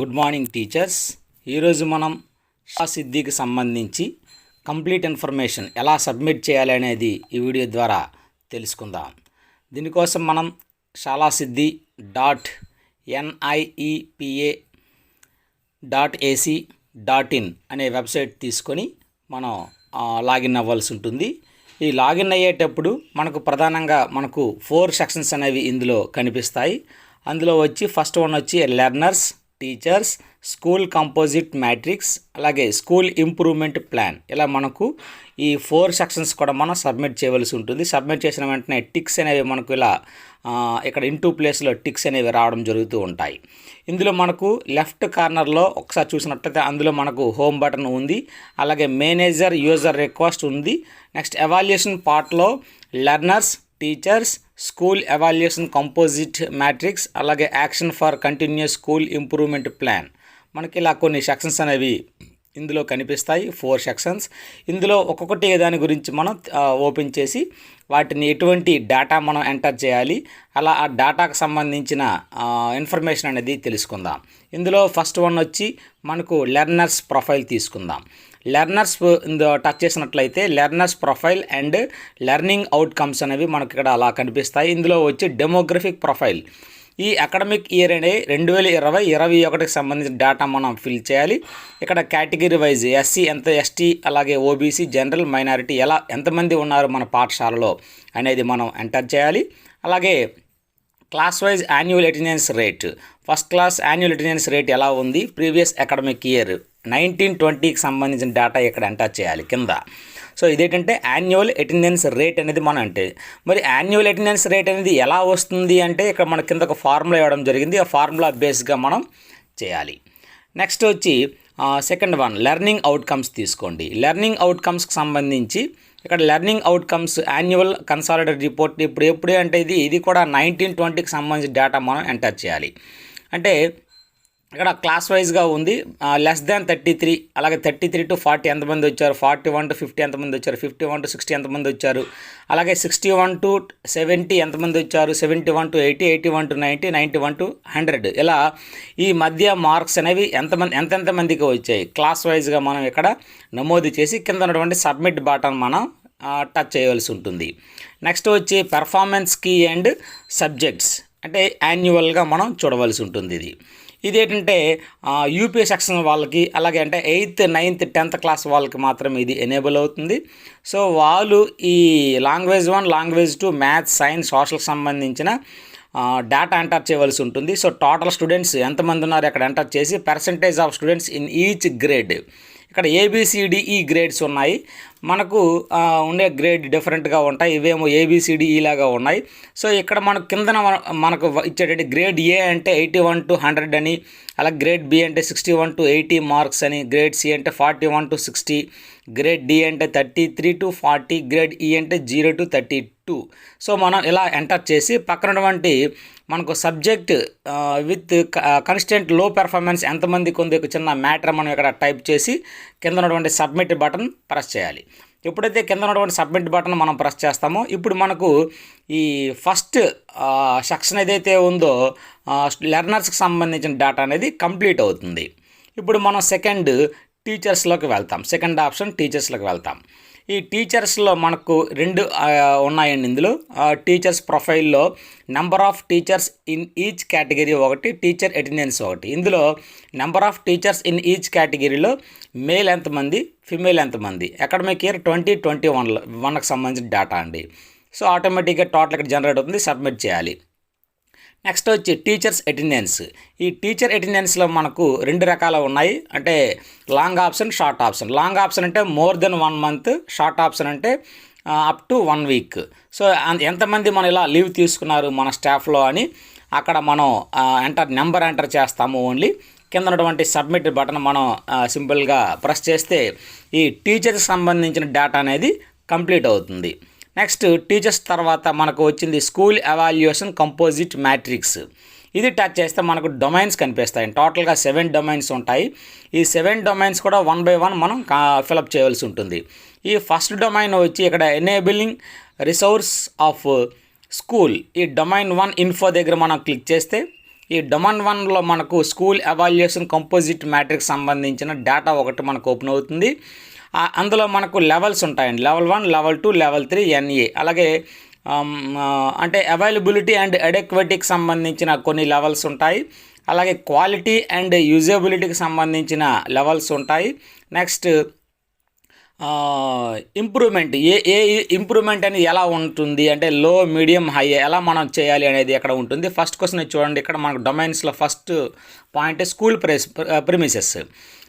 Good morning teachers. ఈరోజు మనం సిద్ధికి సంబంధించి కంప్లీట్ ఇన్ఫర్మేషన్ ఎలా సబ్మిట్ చేయాలి అనేది ఈ వీడియో ద్వారా తెలుసుకుందాం. దీనికోసం మనం Shala Siddhi dot NIEPA dot AC dot in అనే వెబ్సైట్ తీసుకొని మనం లాగిన్ అవ్వాల్సి ఉంటుంది. ఈ లాగిన్ అయ్యేటప్పుడు మనకు ప్రధానంగా మనకు ఫోర్ సెక్షన్స్ అనేవి ఇందులో కనిపిస్తాయి. అందులో వచ్చి ఫస్ట్ వన్ వచ్చి learners teachers school composite matrix అలాగే స్కూల్ ఇంప్రూవ్మెంట్ ప్లాన్. ఇలా మనకు ఈ ఫోర్ సెక్షన్స్ కూడా మనం సబ్మిట్ చేయవలసి ఉంటుంది. సబ్మిట్ చేసిన వెంటనే టిక్స్ అనేవి మనకు ఇలా ఇక్కడ ఇంటూ ప్లేస్లో టిక్స్ అనేవి రావడం జరుగుతూ ఉంటాయి. ఇందులో మనకు లెఫ్ట్ కార్నర్లో ఒకసారి చూసినట్లయితే అందులో మనకు హోమ్ బటన్ ఉంది. అలాగే మేనేజర్ యూజర్ రిక్వెస్ట్ ఉంది. నెక్స్ట్ ఎవాల్యుయేషన్ పార్ట్లో learners teachers school evaluation composite matrix అలాగే action for continuous school improvement plan. మనకి ఇలా కొన్ని సెక్షన్స్ అనేవి ఇందులో కనిపిస్తాయి ఫోర్ సెక్షన్స్. ఇందులో ఒక్కొక్కటి దాని గురించి మనం ఓపెన్ చేసి వాటిని ఎటువంటి డేటా మనం ఎంటర్ చేయాలి అలా ఆ డేటాకు సంబంధించిన ఇన్ఫర్మేషన్ అనేది తెలుసుకుందాం. ఇందులో ఫస్ట్ వన్ వచ్చి మనకు లెర్నర్స్ ప్రొఫైల్ తీసుకుందాం. లెర్నర్స్ ఇందులో టచ్ చేసినట్లయితే learners profile and learning outcomes అనేవి మనకి ఇక్కడ అలా కనిపిస్తాయి. ఇందులో వచ్చి డెమోగ్రఫిక్ ప్రొఫైల్. ఈ అకాడమిక్ ఇయర్ అనే రెండు వేల ఇరవై ఇరవై ఒకటికి సంబంధించిన డేటా మనం ఫిల్ చేయాలి. ఇక్కడ కేటగిరీ వైజ్ ఎస్సీ ఎంత ఎస్టీ అలాగే ఓబీసీ జనరల్ మైనారిటీ ఎలా ఎంతమంది ఉన్నారు మన పాఠశాలలో అనేది మనం ఎంటర్ చేయాలి. అలాగే class wise annual attendance rate first class annual attendance rate ఎలా ఉంది? ప్రీవియస్ అకాడమిక్ ఇయర్ నైన్టీన్ ట్వంటీకి సంబంధించిన డేటా ఇక్కడ ఎంటర్ చేయాలి కింద. సో ఇదేంటంటే యాన్యువల్ అటెండెన్స్ రేట్ అనేది మనం అంటే మరి యాన్యువల్ అటెండెన్స్ రేట్ అనేది ఎలా వస్తుంది అంటే ఇక్కడ మన కింద ఒక ఫార్ములా ఇవ్వడం జరిగింది. ఆ ఫార్ములా బేస్గా మనం చేయాలి. నెక్స్ట్ వచ్చి సెకండ్ వన్ లెర్నింగ్ అవుట్కమ్స్ తీసుకోండి. లెర్నింగ్ అవుట్కమ్స్కి సంబంధించి ఇక్కడ learning outcomes annual consolidate report ఇప్పుడు ఎప్పుడే అంటే ఇది ఇది కూడా నైన్టీన్ ట్వంటీకి సంబంధించిన డేటా మనం ఎంటర్ చేయాలి. అంటే ఇక్కడ క్లాస్ వైజ్గా ఉంది. లెస్ దాన్ థర్టీ త్రీ అలాగే థర్టీ త్రీ టు ఫార్టీ ఎంతమంది వచ్చారు? ఫార్టీ వన్ టు ఫిఫ్టీ ఎంతమంది వచ్చారు? ఫిఫ్టీ వన్ టు సిక్స్టీ ఎంతమంది వచ్చారు? అలాగే సిక్స్టీ వన్ టు సెవెంటీ ఎంతమంది వచ్చారు? Seventy one to eighty eighty one to ninety ninety one to hundred ఇలా ఈ మధ్య మార్క్స్ అనేవి ఎంతమంది ఎంతెంత మందికి వచ్చాయి? క్లాస్ వైజ్గా మనం ఇక్కడ నమోదు చేసి కింద ఉన్నటువంటి సబ్మిట్ బటన్ మనం టచ్ చేయవలసి ఉంటుంది. నెక్స్ట్ వచ్చి పెర్ఫార్మెన్స్ కీ అండ్ సబ్జెక్ట్స్ అంటే యాన్యువల్గా మనం చూడవలసి ఉంటుంది ఇది. ఇదేంటంటే యూపీ సెక్షన్ వాళ్ళకి అలాగే అంటే ఎయిత్ నైన్త్ టెన్త్ క్లాస్ వాళ్ళకి మాత్రం ఇది ఎనేబుల్ అవుతుంది. సో వాళ్ళు ఈ language one language two maths science సోషల్కి సంబంధించిన డేటా ఎంటర్ చేయవలసి ఉంటుంది. సో టోటల్ స్టూడెంట్స్ ఎంతమంది ఉన్నారు అక్కడ ఎంటర్ చేసి percentage of students in each grade ఇక్కడ A B C D E grades ఉన్నాయి. మనకు ఉండే గ్రేడ్ డిఫరెంట్గా ఉంటాయి. ఇవేమో ఏబిసిడి e లాగా ఉన్నాయి. సో ఇక్కడ మనకు కిందన మన- మనకు ఇచ్చేటట్టు గ్రేడ్ ఏ అంటే ఎయిటీ వన్ టు హండ్రెడ్ అని అలాగే గ్రేడ్ బి అంటే sixty one to eighty marks అని గ్రేడ్ సి అంటే forty one to sixty grade D అంటే thirty three to forty grade E అంటే zero to thirty two so మనం ఇలా ఎంటర్ చేసి పక్కనటువంటి మనకు సబ్జెక్ట్ విత్ కన్స్టెంట్లో పెర్ఫార్మెన్స్ ఎంతమందికి ఉంది ఒక చిన్న మ్యాటర్ మనం ఇక్కడ టైప్ చేసి కింద ఉన్నటువంటి సబ్మిట్ బటన్ ప్రెస్ చేయాలి. ఎప్పుడైతే కింద ఉన్నటువంటి సబ్మిట్ బటన్ మనం ప్రెస్ చేస్తామో ఇప్పుడు మనకు ఈ ఫస్ట్ సెక్షన్ ఏదైతే ఉందో లెర్నర్స్కి సంబంధించిన డేటా అనేది కంప్లీట్ అవుతుంది. ఇప్పుడు మనం సెకండ్ టీచర్స్లోకి వెళ్తాం. సెకండ్ ఆప్షన్ టీచర్స్లోకి వెళ్తాం. ఈ టీచర్స్లో మనకు రెండు ఉన్నాయండి ఇందులో. టీచర్స్ ప్రొఫైల్లో number of teachers in each category ఒకటి టీచర్ అటెండెన్స్ ఒకటి. ఇందులో number of teachers in each కేటగిరీలో మేల్ ఎంతమంది ఫిమేల్ ఎంతమంది? అకాడమిక్ ఇయర్ ట్వంటీ ట్వంటీ వన్లో వన్కి సంబంధించిన డేటా అండి. సో ఆటోమేటిక్గా టోటల్ ఇక్కడ జనరేట్ అవుతుంది సబ్మిట్ చేయాలి. నెక్స్ట్ వచ్చి టీచర్స్ అటెండెన్స్. ఈ టీచర్ అటెండెన్స్లో మనకు రెండు రకాలు ఉన్నాయి. అంటే long option short option. Long option అంటే more than one month short option అంటే up to one week. So ఎంతమంది మనం ఇలా లీవ్ తీసుకున్నారు మన స్టాఫ్లో అని అక్కడ మనం ఎంటర్ నెంబర్ ఎంటర్ చేస్తాము ఓన్లీ. కింద ఉన్నటువంటి సబ్మిట్ బటన్ మనం సింపుల్గా ప్రెస్ చేస్తే ఈ టీచర్కి సంబంధించిన డేటా అనేది కంప్లీట్ అవుతుంది. నెక్స్ట్ టీచర్స్ తర్వాత మనకు వచ్చింది స్కూల్ ఎవాల్యుయేషన్ కంపోజిట్ మ్యాట్రిక్స్. ఇది టచ్ చేస్తే మనకు డొమైన్స్ కనిపిస్తాయి. టోటల్గా సెవెన్ డొమైన్స్ ఉంటాయి. ఈ సెవెన్ డొమైన్స్ కూడా వన్ బై వన్ మనం ఫిలప్ చేయవలసి ఉంటుంది. ఈ ఫస్ట్ డొమైన్ వచ్చి ఇక్కడ ఎనేబిలింగ్ రిసోర్స్ ఆఫ్ స్కూల్. ఈ డొమైన్ వన్ ఇన్ఫో దగ్గర మనం క్లిక్ చేస్తే ఈ డొమైన్ వన్లో మనకు స్కూల్ ఎవాల్యుయేషన్ కంపోజిట్ మ్యాట్రిక్స్ సంబంధించిన డేటా ఒకటి మనకు ఓపెన్ అవుతుంది. అందులో మనకు లెవెల్స్ ఉంటాయండి. Level one level two level three N A అలాగే అంటే అవైలబిలిటీ అండ్ అడెక్వటీకి సంబంధించిన కొన్ని లెవెల్స్ ఉంటాయి. అలాగే క్వాలిటీ అండ్ యూజబిలిటీకి సంబంధించిన లెవెల్స్ ఉంటాయి. నెక్స్ట్ ఇంప్రూవ్మెంట్ ఏ ఏ ఇంప్రూవ్మెంట్ అనేది ఎలా ఉంటుంది? అంటే లో మీడియం హై ఎలా మనం చేయాలి అనేది ఎక్కడ ఉంటుంది? ఫస్ట్ క్వశ్చన్ చూడండి. ఇక్కడ మనకు డొమైన్స్లో first point school press premises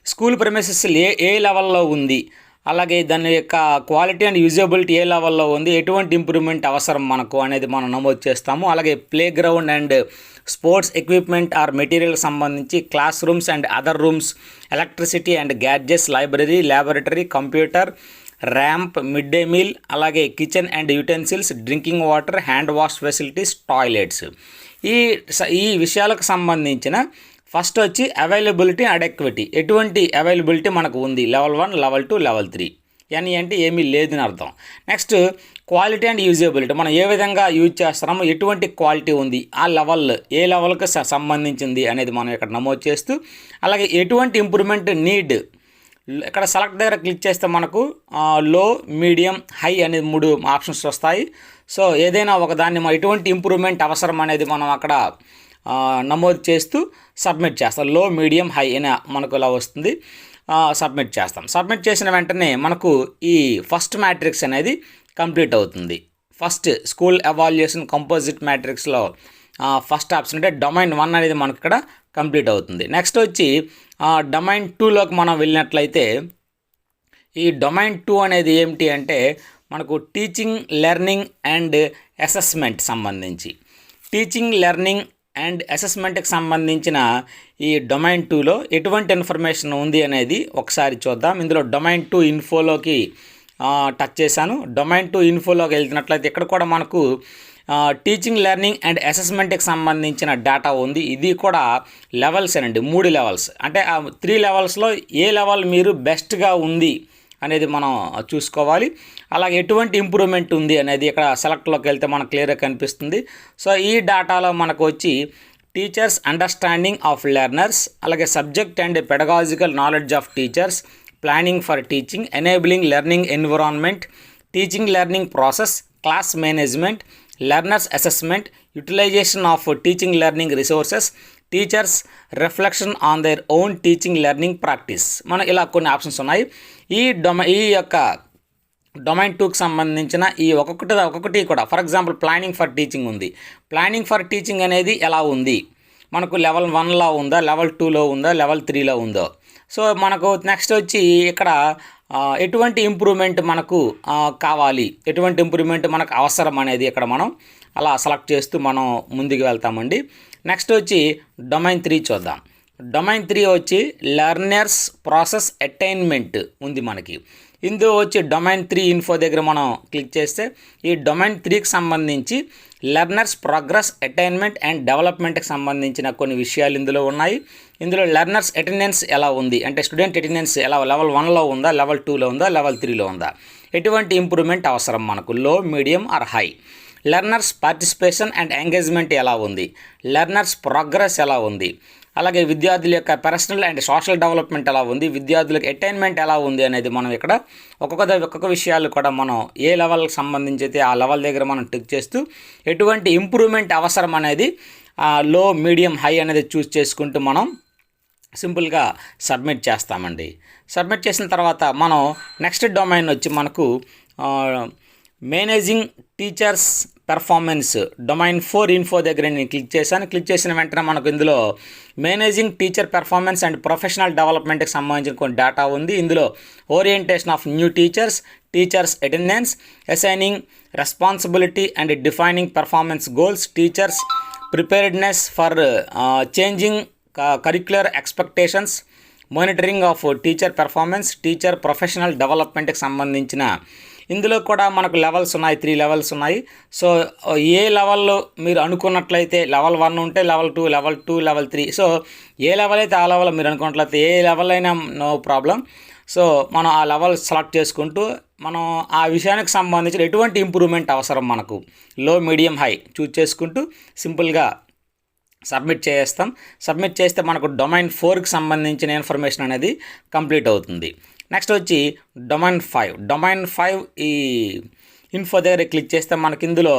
school premises ఏ ఏ లెవెల్లో ఉంది? అలాగే దాని యొక్క క్వాలిటీ అండ్ యూజబిలిటీ ఏ లెవెల్లో ఉంది? ఎటువంటి ఇంప్రూవ్మెంట్ అవసరం మనకు అనేది మనం నమోదు చేస్తాము. అలాగే play ground and sports equipment or material సంబంధించి class rooms and other rooms electricity and gadgets library laboratory computer ramp mid day meal అలాగే kitchen and utensils drinking water hand wash facilities toilets ఈ స- ఈ విషయాలకు సంబంధించిన first వచ్చి availability అడెక్విటీ ఎటువంటి availability మనకు ఉంది? Level one level two level three N అంటే ఏమీ లేదని అర్థం. నెక్స్ట్ క్వాలిటీ అండ్ యూజబిలిటీ మనం ఏ విధంగా యూజ్ చేస్తున్నామో ఎటువంటి క్వాలిటీ ఉంది? ఆ లెవెల్ ఏ లెవెల్కి సంబంధించింది అనేది మనం ఇక్కడ నమోదు చేస్తూ అలాగే ఎటువంటి ఇంప్రూవ్మెంట్ నీడ్ ఇక్కడ సెలెక్ట్ దగ్గర క్లిక్ చేస్తే మనకు లో మీడియం హై అనేది మూడు ఆప్షన్స్ వస్తాయి. సో ఏదైనా ఒక దాన్ని ఎటువంటి ఇంప్రూవ్మెంట్ అవసరం అనేది మనం అక్కడ నమోదు చేస్తూ సబ్మిట్ చేస్తాం లో మీడియం హై అని మనకు ఇలా వస్తుంది. సబ్మిట్ చేస్తాం. సబ్మిట్ చేసిన వెంటనే మనకు ఈ ఫస్ట్ మ్యాట్రిక్స్ అనేది కంప్లీట్ అవుతుంది. ఫస్ట్ స్కూల్ ఎవాల్యుయేషన్ కంపోజిట్ మ్యాట్రిక్స్లో ఫస్ట్ ఆప్షన్ అంటే డొమైన్ వన్ అనేది మనకు ఇక్కడ కంప్లీట్ అవుతుంది. నెక్స్ట్ వచ్చి డొమైన్ టూలోకి మనం వెళ్ళినట్లయితే ఈ డొమైన్ టూ అనేది ఏమిటి అంటే మనకు టీచింగ్ లెర్నింగ్ అండ్ అసెస్మెంట్ సంబంధించి. టీచింగ్ లెర్నింగ్ అండ్ అసెస్మెంట్కి సంబంధించిన ఈ డొమైన్ టూలో ఎటువంటి ఇన్ఫర్మేషన్ ఉంది అనేది ఒకసారి చూద్దాం. ఇందులో డొమైన్ టూ ఇన్ఫోలోకి టచ్ చేశాను. డొమైన్ టూ ఇన్ఫోలోకి వెళ్తున్నట్లయితే ఇక్కడ కూడా మనకు టీచింగ్ లెర్నింగ్ అండ్ అసెస్మెంట్కి సంబంధించిన డేటా ఉంది. ఇది కూడా లెవెల్స్ అండి మూడు లెవెల్స్. అంటే ఆ త్రీ లెవెల్స్లో ఏ లెవెల్ మీరు బెస్ట్గా ఉంది అనేది మనం చూసుకోవాలి. అలాగే ఎటువంటి ఇంప్రూవ్మెంట్ ఉంది అనేది ఇక్కడ సెలెక్ట్లోకి వెళ్తే మనకు క్లియర్గా కనిపిస్తుంది. సో ఈ డేటాలో మనకు వచ్చి టీచర్స్ అండర్స్టాండింగ్ ఆఫ్ లెర్నర్స్ అలాగే subject and pedagogical knowledge of teachers planning for teaching enabling learning environment teaching learning process class management learners assessment utilization of teaching learning resources teachers reflection on their own teaching learning practice మన ఇలా కొన్ని options ఉన్నాయి. ఈ డొమ ఈ యొక్క domain టూకి సంబంధించిన ఈ ఒక్కొక్కటి ఒక్కొక్కటి కూడా for example planning for teaching ఉంది. ప్లానింగ్ ఫర్ టీచింగ్ అనేది ఎలా ఉంది? మనకు లెవెల్ వన్లో ఉందా లెవెల్ టూలో ఉందా లెవెల్ త్రీలో ఉందో? సో మనకు నెక్స్ట్ వచ్చి ఇక్కడ ఎటువంటి ఇంప్రూవ్మెంట్ మనకు కావాలి? ఎటువంటి ఇంప్రూవ్మెంట్ మనకు అవసరం అనేది ఇక్కడ మనం అలా సెలెక్ట్ చేస్తూ మనం ముందుకు వెళ్తామండి. నెక్స్ట్ వచ్చి డొమైన్ త్రీ చూద్దాం. డొమైన్ త్రీ వచ్చి లెర్నర్స్ ప్రాసెస్ అటైన్మెంట్ ఉంది మనకి. ఇందులో వచ్చి డొమైన్ త్రీ ఇన్ఫో దగ్గర మనం క్లిక్ చేస్తే ఈ డొమైన్ త్రీకి సంబంధించి లెర్నర్స్ ప్రోగ్రెస్ అటైన్మెంట్ అండ్ డెవలప్మెంట్కి సంబంధించిన కొన్ని విషయాలు ఇందులో ఉన్నాయి. ఇందులో లెర్నర్స్ అటెండెన్స్ ఎలా ఉంది? అంటే స్టూడెంట్ అటెండెన్స్ ఎలా లెవెల్ వన్లో ఉందా లెవెల్ టూలో ఉందా లెవెల్ త్రీలో ఉందా? ఎటువంటి ఇంప్రూవ్మెంట్ అవసరం మనకు? Low medium or high? Learners participation and engagement ఎలా ఉంది? లెర్నర్స్ ప్రోగ్రెస్ ఎలా ఉంది? అలాగే విద్యార్థుల యొక్క పర్సనల్ అండ్ సోషల్ డెవలప్మెంట్ ఎలా ఉంది? విద్యార్థులకు అటైన్మెంట్ ఎలా ఉంది అనేది మనం ఇక్కడ ఒక్కొక్క ఒక్కొక్క విషయాలు కూడా మనం ఏ లెవెల్కి సంబంధించి అయితే ఆ లెవెల్ దగ్గర మనం టిక్ చేస్తూ ఎటువంటి ఇంప్రూవ్మెంట్ అవసరం అనేది లో మీడియం హై అనేది చూస్ చేసుకుంటూ మనం సింపుల్గా సబ్మిట్ చేస్తామండి. సబ్మిట్ చేసిన తర్వాత మనం నెక్స్ట్ డొమైన్ వచ్చి మనకు managing teachers performance domain four info దగ్గర నేను క్లిక్ చేశాను. క్లిక్ చేసిన వెంటనే మనకు ఇందులో managing teacher performance and professional డెవలప్మెంట్కి సంబంధించిన కొన్ని డేటా ఉంది. ఇందులో orientation of new teachers teachers attendance assigning responsibility and defining performance goals teachers preparedness for changing curricular expectations monitoring of teacher performance teacher professional డెవలప్మెంట్కి సంబంధించిన ఇందులో కూడా మనకు లెవెల్స్ ఉన్నాయి త్రీ లెవెల్స్ ఉన్నాయి. సో ఏ లెవెల్లో మీరు అనుకున్నట్లయితే లెవెల్ వన్ ఉంటే level two level two level three so ఏ లెవెల్ అయితే ఆ లెవెల్ మీరు అనుకున్నట్లయితే ఏ లెవెల్ అయినా నో ప్రాబ్లం సో మనం ఆ లెవెల్ సెలెక్ట్ చేసుకుంటూ మనం ఆ విషయానికి సంబంధించిన ఎటువంటి ఇంప్రూవ్మెంట్ అవసరం మనకు? లో మీడియం హై చూజ్ చేసుకుంటూ సింపుల్గా సబ్మిట్ చేస్తాం. సబ్మిట్ చేస్తే మనకు డొమైన్ ఫోర్కి సంబంధించిన ఇన్ఫర్మేషన్ అనేది కంప్లీట్ అవుతుంది. నెక్స్ట్ వచ్చి డొమైన్ ఫైవ్. డొమైన్ ఫైవ్ ఈ ఇన్ఫో దగ్గర క్లిక్ చేస్తే మనకి ఇందులో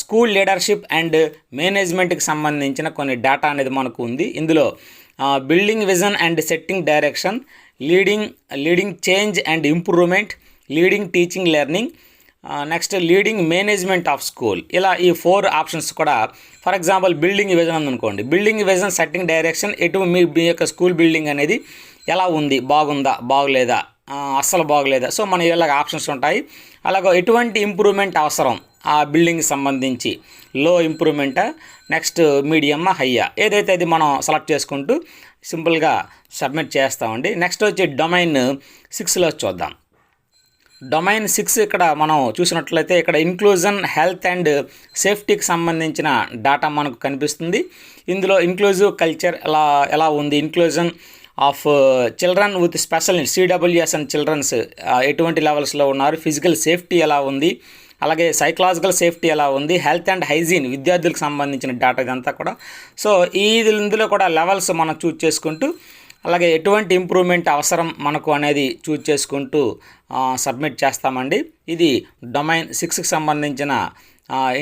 స్కూల్ లీడర్షిప్ అండ్ మేనేజ్మెంట్కి సంబంధించిన కొన్ని డేటా అనేది మనకు ఉంది. ఇందులో building vision and setting direction leading leading change and improvement leading teaching learning next leading management of school ఇలా ఈ ఫోర్ ఆప్షన్స్ కూడా ఫర్ ఎగ్జాంపుల్ బిల్డింగ్ విజన్ ఉందనుకోండి. బిల్డింగ్ విజన్ సెట్టింగ్ డైరెక్షన్ ఎటు మీ మీ యొక్క స్కూల్ బిల్డింగ్ అనేది ఎలా ఉంది? బాగుందా? బాగలేదా? అస్సలు బాగలేదా? సో మన ఇలాగ ఆప్షన్స్ ఉంటాయి. అలాగే ఎటువంటి ఇంప్రూవ్మెంట్ అవసరం? ఆ బిల్డింగ్ సంబంధించి లో ఇంప్రూవ్మెంటా నెక్స్ట్ మీడియం హయ్యా ఏదైతే అది మనం సెలెక్ట్ చేసుకుంటూ సింపుల్గా సబ్మిట్ చేస్తామండి. నెక్స్ట్ వచ్చి డొమైన్ సిక్స్లో చూద్దాం. డొమైన్ సిక్స్ ఇక్కడ మనం చూసినట్లయితే ఇక్కడ ఇంక్లూజన్ హెల్త్ అండ్ సేఫ్టీకి సంబంధించిన డేటా మనకు కనిపిస్తుంది. ఇందులో ఇంక్లూజివ్ కల్చర్ ఎలా ఎలా ఉంది? Inclusion of children with special needs CWSN and childrens ఎటువంటి లెవెల్స్లో ఉన్నారు? ఫిజికల్ సేఫ్టీ ఎలా ఉంది? అలాగే సైకలాజికల్ సేఫ్టీ ఎలా ఉంది? హెల్త్ అండ్ హైజీన్ విద్యార్థులకు సంబంధించిన డేటా ఇదంతా కూడా. సో ఈ ఇందులో కూడా లెవెల్స్ మనం చూజ్ చేసుకుంటూ అలాగే ఎటువంటి ఇంప్రూవ్మెంట్ అవసరం మనకు అనేది చూజ్ చేసుకుంటూ సబ్మిట్ చేస్తామండి. ఇది డొమైన్ సిక్స్కి సంబంధించిన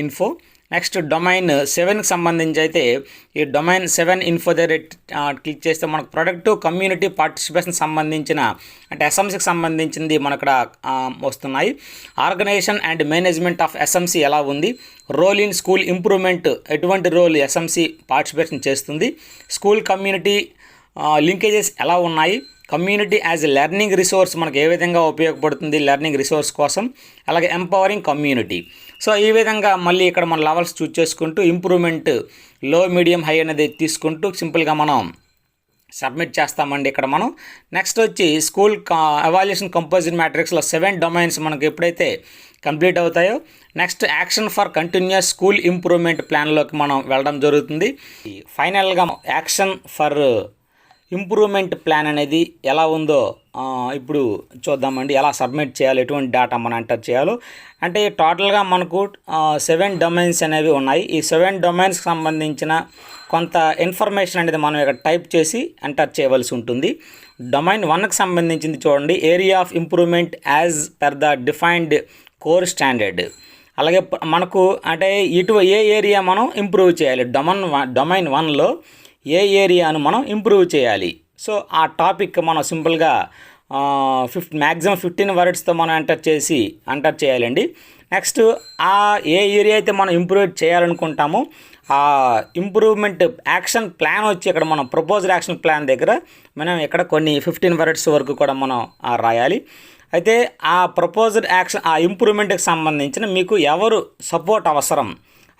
ఇన్ఫో నెక్స్ట్ డొమైన్ సెవెన్కి సంబంధించి అయితే ఈ డొమైన్ సెవెన్ ఇన్ఫో దగ్గర క్లిక్ చేస్తే మనకు ప్రొడక్ట్ కమ్యూనిటీ పార్టిసిపేషన్ సంబంధించిన అంటే ఎస్ఎంసీకి సంబంధించింది మనక్కడ వస్తున్నాయి. Organisation and management of SMC ఎలా ఉంది? రోల్ ఇన్ స్కూల్ ఇంప్రూవ్మెంట్ ఎటువంటి రోల్ ఎస్ఎంసీ పార్టిసిపేషన్ చేస్తుంది? స్కూల్ కమ్యూనిటీ లింకేజెస్ ఎలా ఉన్నాయి? Community as a learning resource మనకు ఏ విధంగా ఉపయోగపడుతుంది? లెర్నింగ్ రిసోర్స్ కోసం. అలాగే ఎంపవరింగ్ కమ్యూనిటీ సో ఈ విధంగా మళ్ళీ ఇక్కడ మన లెవెల్స్ చూస్ చేసుకుంటూ ఇంప్రూవ్మెంట్లో మీడియం హై అనేది తీసుకుంటూ సింపుల్గా మనం సబ్మిట్ చేస్తామండి ఇక్కడ మనం. నెక్స్ట్ వచ్చి స్కూల్ ఎవాల్యుయేషన్ కంపోజిట్ మ్యాట్రిక్స్లో సెవెన్ డొమైన్స్ మనకు ఎప్పుడైతే కంప్లీట్ అవుతాయో next action for continuous school improvement ప్లాన్లోకి మనం వెళ్ళడం జరుగుతుంది. ఫైనల్గా యాక్షన్ ఫర్ ఇంప్రూవ్మెంట్ ప్లాన్ అనేది ఎలా ఉందో ఇప్పుడు చూద్దామండి. ఎలా సబ్మిట్ చేయాలి ఎటువంటి డేటా మనం ఎంటర్ చేయాలో. అంటే టోటల్గా మనకు సెవెన్ డొమైన్స్ అనేవి ఉన్నాయి. ఈ సెవెన్ డొమైన్స్కి సంబంధించిన కొంత ఇన్ఫర్మేషన్ అనేది మనం ఇక్కడ టైప్ చేసి ఎంటర్ చేయవలసి ఉంటుంది. డొమైన్ వన్కి సంబంధించింది చూడండి. Area of improvement as per the defined core standard అలాగే ప- మనకు అంటే ఇటు ఏ ఏరియా మనం ఇంప్రూవ్ చేయాలి? డొమైన్ వన్ డొమైన్ వన్లో ఏ ఏరియాను మనం ఇంప్రూవ్ చేయాలి. సో ఆ టాపిక్ మనం సింపుల్గా ఫిఫ్ మ్యాక్సిమం ఫిఫ్టీన్ వర్డ్స్తో మనం ఎంటర్ చేసి ఎంటర్ చేయాలండి. నెక్స్ట్ ఆ ఏ ఏరియా అయితే మనం ఇంప్రూవ్ చేయాలనుకుంటామో ఆ ఇంప్రూవ్మెంట్ యాక్షన్ ప్లాన్ వచ్చి ఇక్కడ మనం ప్రపోజ్డ్ యాక్షన్ ప్లాన్ దగ్గర మనం ఇక్కడ కొన్ని ఫిఫ్టీన్ వర్డ్స్ వరకు కూడా మనం రాయాలి. అయితే ఆ ప్రపోజ్డ్ యాక్షన్ ఆ ఇంప్రూవ్మెంట్కి సంబంధించిన మీకు ఎవరు సపోర్ట్ అవసరం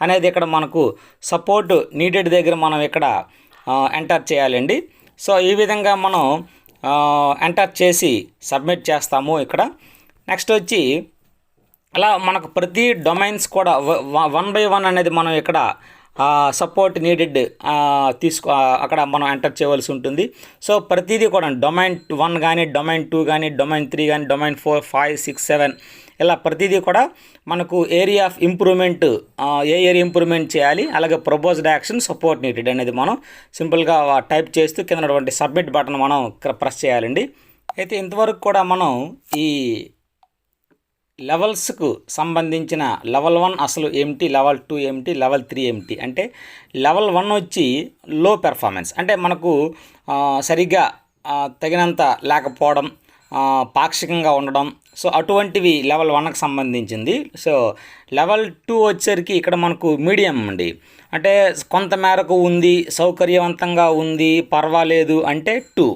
అనేది ఇక్కడ మనకు సపోర్ట్ నీడెడ్ దగ్గర మనం ఇక్కడ ఎంటర్ చేయాలండి. సో ఈ విధంగా మనం ఎంటర్ చేసి సబ్మిట్ చేస్తాము ఇక్కడ. నెక్స్ట్ వచ్చి అలా మనకు ప్రతి డొమైన్స్ కూడా వన్ బై వన్ అనేది మనం ఇక్కడ సపోర్ట్ నీడెడ్ తీసుకో అక్కడ మనం ఎంటర్ చేయవలసి ఉంటుంది. సో ప్రతిదీ కూడా డొమైన్ వన్ కానీ డొమైన్ టూ కానీ డొమైన్ త్రీ కానీ domain four five six seven ఇలా ప్రతిదీ కూడా మనకు ఏరియా ఆఫ్ ఇంప్రూవ్మెంట్ ఏ ఏరియా ఇంప్రూవ్మెంట్ చేయాలి అలాగే ప్రపోజ్డ్ యాక్షన్ సపోర్ట్ నీటెడ్ అనేది మనం సింపుల్గా టైప్ చేస్తూ కింద సబ్మిట్ బటన్ మనం ప్రెస్ చేయాలండి. అయితే ఇంతవరకు కూడా మనం ఈ లెవెల్స్కు సంబంధించిన లెవెల్ వన్ అసలు ఏమిటి లెవెల్ టూ ఏమిటి లెవెల్ త్రీ ఏమిటి అంటే లెవెల్ వన్ వచ్చి లో పెర్ఫార్మెన్స్ అంటే మనకు సరిగ్గా తగినంత లేకపోవడం పాక్షికంగా ఉండడం సో అటువంటివి లెవెల్ వన్కి సంబంధించింది. సో లెవెల్ టూ వచ్చేసరికి ఇక్కడ మనకు మీడియం అండి. అంటే కొంత మేరకు ఉంది సౌకర్యవంతంగా ఉంది పర్వాలేదు అంటే టూ.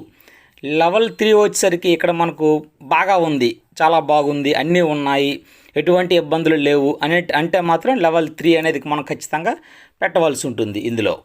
లెవెల్ త్రీ వచ్చేసరికి ఇక్కడ మనకు బాగా ఉంది చాలా బాగుంది అన్నీ ఉన్నాయి ఎటువంటి ఇబ్బందులు లేవు అనే అంటే మాత్రం లెవెల్ త్రీ అనేది మనం ఖచ్చితంగా పెట్టవలసి ఉంటుంది ఇందులో.